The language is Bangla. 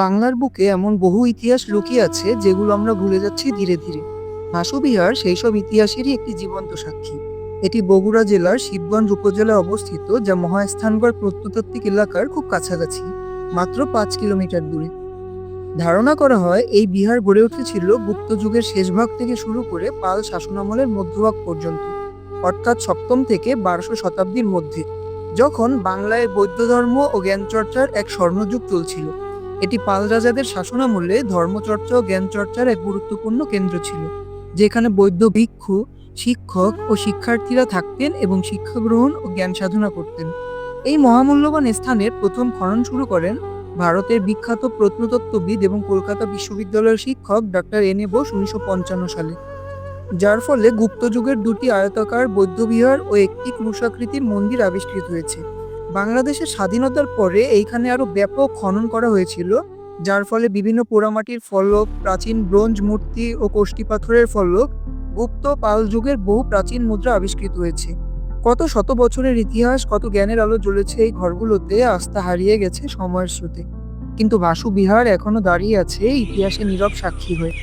বাংলার বুকে এমন বহু ইতিহাস লুকিয়ে আছে যেগুলো আমরা ভুলে যাচ্ছি ধীরে ধীরে। ভাসুবিহার সেই সব ইতিহাসেরই একটি জীবন্ত সাক্ষী। এটি বগুড়া জেলার শিবগঞ্জ উপজেলায় অবস্থিত, যা মহাস্থানগড় প্রত্নতাত্ত্বিক এলাকার খুব কাছাকাছি, মাত্র পাঁচ কিলোমিটার দূরে। ধারণা করা হয়, এই বিহার গড়ে উঠেছিল গুপ্ত যুগের শেষ ভাগ থেকে শুরু করে পাল শাসনামলের মধ্যভাগ পর্যন্ত, অর্থাৎ সপ্তম থেকে বারোশো শতাব্দীর মধ্যে, যখন বাংলায় বৌদ্ধ ধর্ম ও জ্ঞানচর্চার এক স্বর্ণযুগ চলছিল। এটি পাল রাজাদের শাসনামলে ধর্মচর্চা ও জ্ঞানচর্চার এক গুরুত্বপূর্ণ কেন্দ্র ছিল, যেখানে বৌদ্ধ ভিক্ষু, শিক্ষক ও শিক্ষার্থীরা থাকতেন এবং শিক্ষা গ্রহণ ও জ্ঞান সাধনা করতেন। এই মহামূল্যবান স্থানের প্রথম খনন শুরু করেন ভারতের বিখ্যাত প্রত্নতত্ত্ববিদ এবং কলকাতা বিশ্ববিদ্যালয়ের শিক্ষক ডক্টর এন এ বোস উনিশশো পঞ্চান্ন সালে। যার ফলে গুপ্ত যুগের দুটি আয়তাকার বৌদ্ধবিহার ও একটি ক্রুশাকৃতির মন্দির আবিষ্কৃত হয়েছে। বাংলাদেশের স্বাধীনতার পরে এইখানে আরও ব্যাপক খনন করা হয়েছিল, যার ফলে বিভিন্ন পোড়ামাটির ফলক, প্রাচীন ব্রোঞ্জ মূর্তি ও কোষ্ঠী পাথরের ফলক, গুপ্ত পাল যুগের বহু প্রাচীন মুদ্রা আবিষ্কৃত হয়েছে। কত শত বছরের ইতিহাস, কত জ্ঞানের আলো জ্বলেছে এই ঘরগুলোতে, আস্থা হারিয়ে গেছে সময়ের স্রোতে। কিন্তু বাসু বিহার এখনও দাঁড়িয়ে আছে ইতিহাসে নীরব সাক্ষী হয়ে।